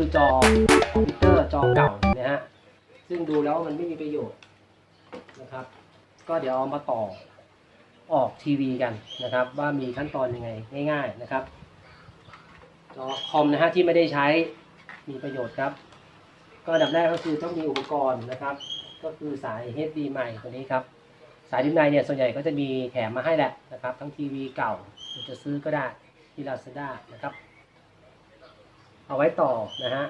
คือจอคอมพิวเตอร์จอเก่านะฮะซึ่งดูแล้วมันไม่มีประโยชน์นะครับ ก็เดี๋ยวเอามาต่อออกทีวีกันนะครับ ว่ามีขั้นตอนยังไงง่าย ๆนะครับจอคอมนะฮะที่ไม่ได้ใช้มีประโยชน์ครับ ก็อันดับแรกก็คือต้องมีอุปกรณ์นะครับ ก็คือสาย HDMI ตัวนี้ครับ สายดิมไนเนี่ยส่วนใหญ่ก็จะมีแถมมาให้แหละนะครับ ทั้งทีวีเก่าจะซื้อก็ได้ที่ Lazada นะครับ เอาไว้ต่อนะฮะ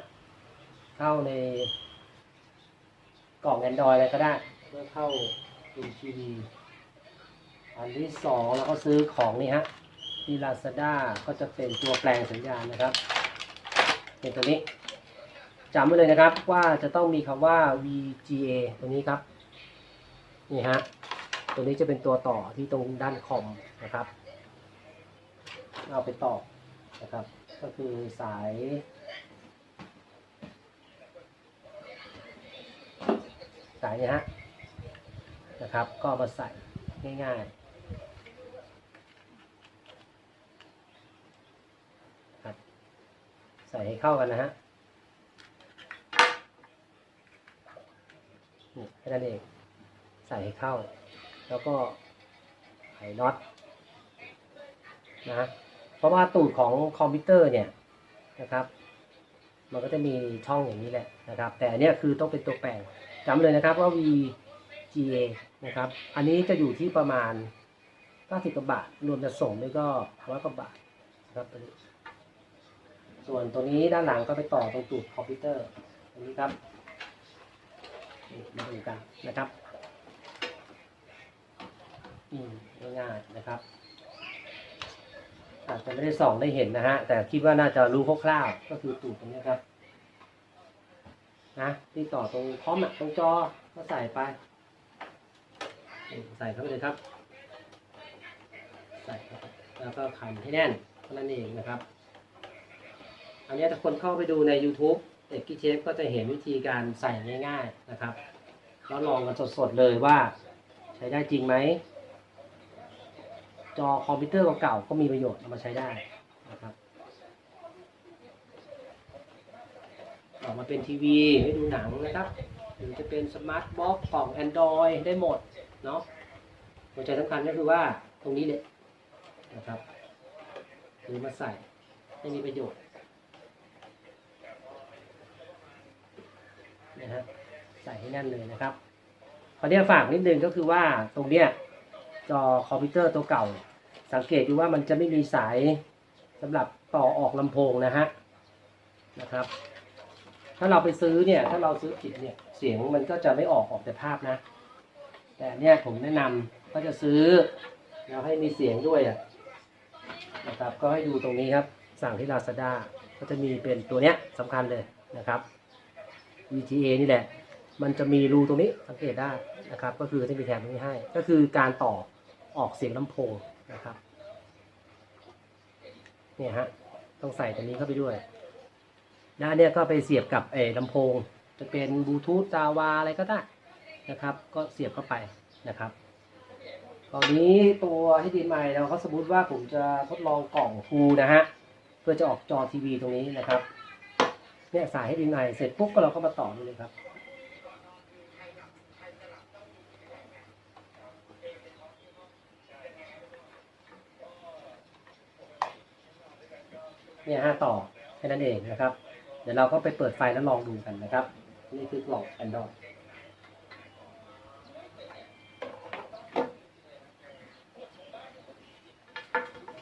เข้าในกล่อง Android อะไรก็ได้เพื่อเข้าดูทีวีอันที่สองเราก็ซื้อของนี่ฮะที่ Lazada ก็จะเป็นตัวแปลงสัญญาณนะครับ เป็นตัวนี้จำไว้เลยนะครับว่าจะต้องมีคำว่า VGA ตัวนี้ครับ นี่ฮะ ตัวนี้จะเป็นตัวต่อที่ตรงด้านคอมนะครับ เอาไปต่อนะครับ ก็คือสายสายเนี่ยฮะนะครับ ก็มาใส่ง่ายๆครับใส่ให้เข้ากันนะฮะนี่แค่นั้นเองใส่ให้เข้า แล้วก็ไขน็อตนะ เพราะว่าตูดของคอมพิวเตอร์เนี่ยนะครับ มันก็จะมีช่องอย่างนี้แหละนะครับ แต่อันนี้คือต้องเป็นตัวแปลงจำเลยนะครับว่า VGA นะครับ อันนี้จะอยู่ที่ประมาณ 90กว่าบาท รวมจะส่งด้วยก็ร้อยกว่าบาทนะครับตัวนี้ส่วนตัวนี้ด้านหลังก็ไปต่อตรงตูดคอมพิวเตอร์ตรงนี้ครับนี่มาดูกันนะครับ อืมง่ายๆนะครับ อาจจะไม่ได้ส่องได้เห็นนะฮะ แต่คิดว่าน่าจะรู้คร่าวๆก็คือตูดตรงนี้ครับนะที่ต่อตรงพร้อมอะตรงจอก็ใส่ไป ใส่เข้าไปเลยครับ ใส่แล้วก็ขันให้แน่นเท่านั้นเองนะครับ อันนี้ถ้าคนเข้าไปดูใน YouTube เอกกี้เชฟก็จะเห็นวิธีการใส่ง่าย ๆนะครับแล้วลองกันสดๆเลยว่า ใช้ได้จริงไหม จอคอมพิวเตอร์เก่าๆก็มีประโยชน์เอามาใช้ได้นะครับออกมาเป็นทีวีให้ดูหนังนะครับหรือจะเป็นสมาร์ทบ็อกของ Android ได้หมดเนาะหัวใจสำคัญก็คือว่าตรงนี้เลยนะครับหรือมาใส่ให้มีประโยชน์นะฮะใส่ให้แน่นเลยนะครับขอเนี้ฝากนิดนึงก็คือว่าตรงเนี้ย จอคอมพิวเตอร์ตัวเก่า สังเกตดูว่ามันจะไม่มีสายสำหรับต่อออกลำโพงนะฮะนะครับ ถ้าเราไปซื้อเนี่ย ถ้าเราซื้อผิดเนี่ยเสียงมันก็จะไม่ออกออกแต่ภาพนะ แต่เนี่ยผมแนะนำก็จะซื้อแล้วให้มีเสียงด้วยอะนะครับ ก็ให้ดูตรงนี้ครับ สั่งที่ Lazada ก็จะมีเป็นตัวเนี้ยสำคัญเลยนะครับ VGA นี่แหละ มันจะมีรูตรงนี้สังเกตได้นะครับ ก็คือจะมีแถบตรงนี้ให้ ก็คือการต่อ ออกเสียงลำโพงนะครับเนี่ยฮะต้องใส่ตัวนี้เข้าไปด้วยแล้วอันเนี่ยก็ไปเสียบกับเออลำโพง จะเป็นบลูทูธจาวาอะไรก็ได้นะครับ ก็เสียบเข้าไปนะครับตอนนี้ตัวที่ดีใหม่เราเขาสมมติว่าผมจะทดลองกล่องฟูนะฮะเพื่อจะออกจอทีวีตรงนี้นะครับเนี่ยสายให้ดีใหม่เสร็จปุ๊บก็เราก็มาต่อเลยครับ เนี่ยห้าต่อแค่นั้นเองนะครับ เดี๋ยวเราก็ไปเปิดไฟแล้วลองดูกันนะครับ นี่คือกล่อง Android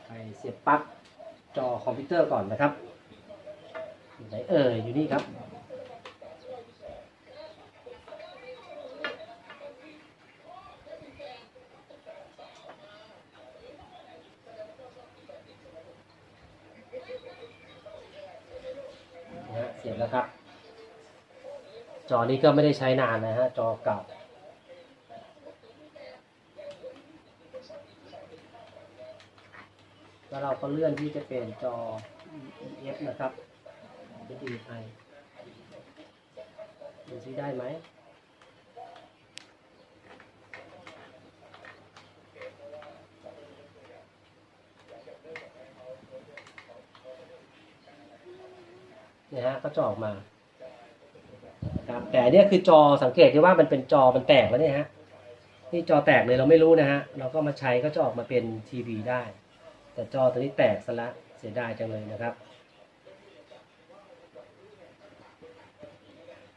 ไปเสียบปลั๊กจอคอมพิวเตอร์ก่อนนะครับไหนเอ่ยอยู่นี่ครับ เสียบแล้วครับ จอนี้ก็ไม่ได้ใช้นานนะฮะ จอเก่า แล้วเราก็เลื่อนที่จะเป็นจอ EF นะครับจะดีไปดูซิได้ไหม นะฮะก็จะออกมาครับแต่เนี้ยคือจอสังเกตได้ว่ามันเป็นจอมันแตกแล้วเนี่ยฮะนี่จอแตกเลยเราไม่รู้นะฮะเราก็มาใช้ก็จะออกมาเป็นทีวีได้ แต่จอตัวนี้แตกซะละเสียดายจังเลยนะครับ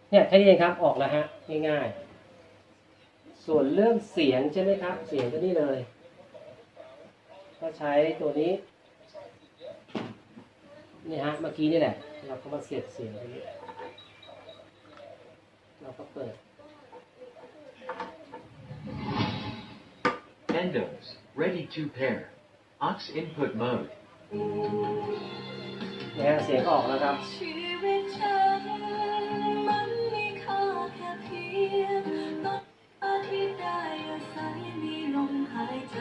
เนี่ยแค่นี้เองครับออกแล้วฮะง่ายๆ ส่วนเรื่องเสียงใช่ไหมครับ เสียงก็นี่เลย ก็ใช้ตัวนี้ นี่ฮะเมื่อกี้นี่แหละ เราก็มาเสียบเสียงตรงนี้เราก็เปิด Endos, ready to pair. Aux input mode. นะฮะเสียงก็ออกแล้วครับชีวิตฉันมันมีค่าแค่เพียงต้นไม้ที่ได้อาศัยมีลมหายใจ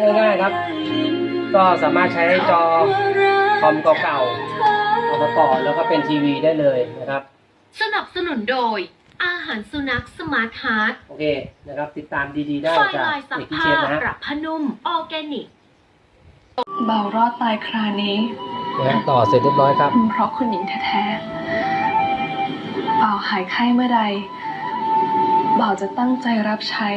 ง่ายๆครับ ก็สามารถใช้จอคอมเก่าๆเอามาต่อแล้วก็เป็นทีวีได้เลยนะครับ สนับสนุนโดย อาหารสุนัขสมาร์ทฮาร์ดโอเคนะครับ ติดตามดีๆได้ไฟจากลายซักเอกพิผ้าเชษนะฮะปรับผ้านุ่มออร์แกนิก เบารอดตายครานี้นะฮะต่อเสร็จเรียบร้อยครับ เพราะคุณหญิงแท้ๆเบ่าวหายไข้เมื่อใดบ่าวจะตั้งใจรับใช้